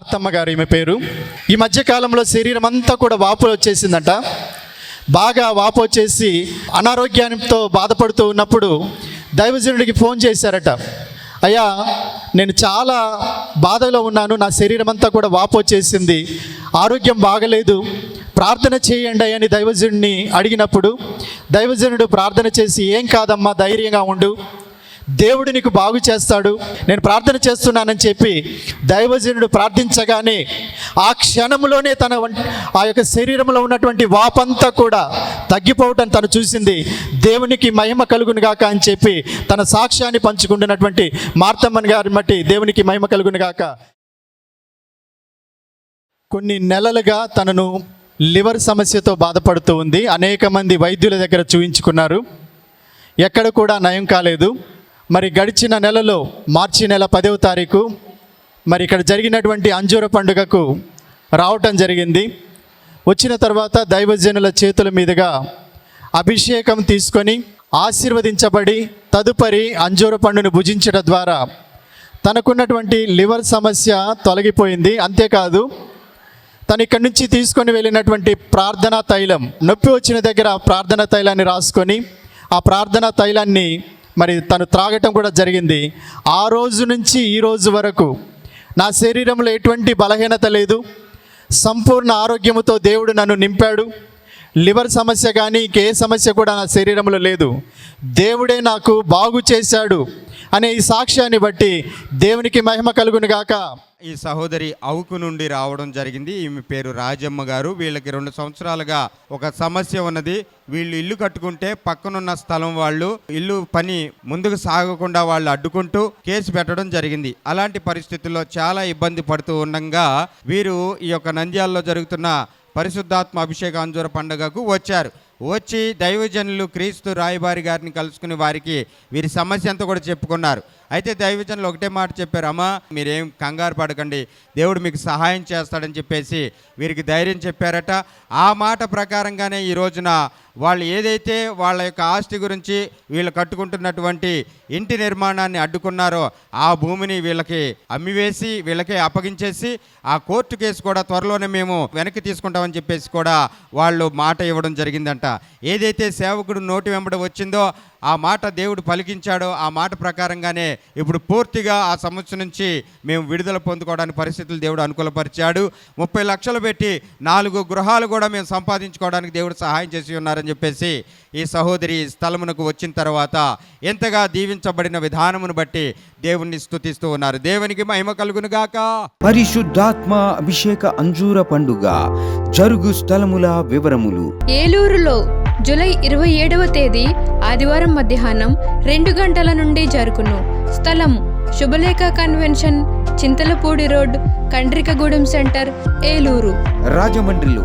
మార్తమ్మ గారు ఈమె పేరు. ఈ మధ్యకాలంలో శరీరం అంతా కూడా వాపు వచ్చేసిందంట. బాగా వాపు వచ్చేసి అనారోగ్యంతో బాధపడుతూ ఉన్నప్పుడు దైవజనుడికి ఫోన్ చేశారట. అయ్యా నేను చాలా బాధలో ఉన్నాను నా శరీరం అంతా కూడా వాపు వచ్చేసింది ఆరోగ్యం బాగలేదు ప్రార్థన చేయండి అని దైవజనుడిని అడిగినప్పుడు దైవజనుడు ప్రార్థన చేసి ఏం కాదమ్మా ధైర్యంగా ఉండు దేవుడు నీకు బాగు చేస్తాడు. నేను ప్రార్థన చేస్తున్నానని చెప్పి దైవజనుడు ప్రార్థించగానే ఆ క్షణంలోనే తన ఆ యొక్క శరీరంలో ఉన్నటువంటి వాపంతా కూడా తగ్గిపోవటం తను చూసింది. దేవునికి మహిమ కలుగునుగాక అని చెప్పి తన సాక్ష్యాన్ని పంచుకుంటున్నటువంటి మార్తమ్మన్ గారి బట్టి దేవునికి మహిమ కలుగునుగాక కొన్ని నెలలుగా తనను లివర్ సమస్యతో బాధపడుతూ ఉంది. అనేక మంది వైద్యుల దగ్గర చూయించుకున్నారు. ఎక్కడ కూడా నయం కాలేదు. మరి గడిచిన నెలలో మార్చి నెల పదవ తారీఖు మరి ఇక్కడ జరిగినటువంటి అంజూర పండుగకు రావటం జరిగింది. వచ్చిన తర్వాత దైవజనుల చేతుల మీదుగా అభిషేకం తీసుకొని ఆశీర్వదించబడి తదుపరి అంజూర పండును భుజించడం ద్వారా తనకున్నటువంటి లివర్ సమస్య తొలగిపోయింది. అంతేకాదు తను ఇక్కడి నుంచి తీసుకొని వెళ్ళినటువంటి ప్రార్థనా తైలం నొప్పి వచ్చిన దగ్గర ప్రార్థనా తైలాన్ని రాసుకొని ఆ ప్రార్థనా తైలాన్ని మరి తను త్రాగటం కూడా జరిగింది. ఆ రోజు నుంచి ఈ రోజు వరకు నా శరీరంలో ఎటువంటి బలహీనత లేదు. సంపూర్ణ ఆరోగ్యముతో దేవుడు నన్ను నింపాడు. లివర్ సమస్య కానీ ఇంకే సమస్య కూడా నా శరీరంలో లేదు. దేవుడే నాకు బాగు చేశాడు అనే ఈ సాక్ష్యాన్ని బట్టి దేవునికి మహిమ కలుగును గాక. ఈ సహోదరి అవుకు నుండి రావడం జరిగింది. ఈమె పేరు రాజమ్మ గారు. వీళ్ళకి రెండు సంవత్సరాలుగా ఒక సమస్య ఉన్నది. వీళ్ళు ఇల్లు కట్టుకుంటే పక్కనున్న స్థలం వాళ్ళు ఇల్లు పని ముందుకు సాగకుండా వాళ్ళు అడ్డుకుంటూ కేసు పెట్టడం జరిగింది. అలాంటి పరిస్థితుల్లో చాలా ఇబ్బంది పడుతూ ఉండగా వీరు ఈ యొక్క నంద్యాలలో జరుగుతున్న పరిశుద్ధాత్మ అభిషేక అంజూర పండుగకు వచ్చారు. వచ్చి దైవజనులు క్రీస్తు రాయబారి గారిని కలుసుకుని వారికి వీరి సమస్య అంతా కూడా చెప్పుకున్నారు. అయితే దైవజనులు ఒకటే మాట చెప్పారు అమ్మా మీరేం కంగారు పడకండి. దేవుడు మీకు సహాయం చేస్తాడని చెప్పేసి వీరికి ధైర్యం చెప్పారట. ఆ మాట ప్రకారంగానే ఈ రోజున వాళ్ళు ఏదైతే వాళ్ళ యొక్క ఆస్తి గురించి వీళ్ళు కట్టుకుంటున్నటువంటి ఇంటి నిర్మాణాన్ని అడ్డుకున్నారో ఆ భూమిని వీళ్ళకి అమ్మివేసి వీళ్ళకే అప్పగించేసి ఆ కోర్టు కేసు కూడా త్వరలోనే మేము వెనక్కి తీసుకుంటామని చెప్పేసి కూడా వాళ్ళు మాట ఇవ్వడం జరిగిందంట. ఏదైతే సేవకుడు నోటి వెంబడి వచ్చిందో ఆ మాట దేవుడు పలికించాడో ఆ మాట ప్రకారంగానే ఇప్పుడు పూర్తిగా ఆ సమస్య నుంచి మేము విడుదల పొందుకోవడానికి పరిస్థితులు దేవుడు అనుకూలపరిచాడు. ముప్పై లక్షలు పెట్టి నాలుగు గృహాలు కూడా మేము సంపాదించుకోవడానికి దేవుడు సహాయం చేసి ఉన్నారని చెప్పేసి ఈ సహోదరి స్థలమునకు వచ్చిన తర్వాత ఎంతగా దీవించబడిన విధానమును బట్టి దేవుణ్ణి స్తుతిస్తూ ఉన్నారు. దేవునికి మహిమ కలుగును గాక. పరిశుద్ధాత్మ అభిషేక అంజూర పండుగ జరుగు స్థలముల వివరములు. ఏలూరులో జూలై ఇరవై ఏడవ తేదీ ఆదివారం మధ్యాహ్నం రెండు గంటల నుండి జరుగును. స్థలం Shubhalekha convention Chintalapudi road Kandrikagudem centre Eluru. రాజమండ్రిలో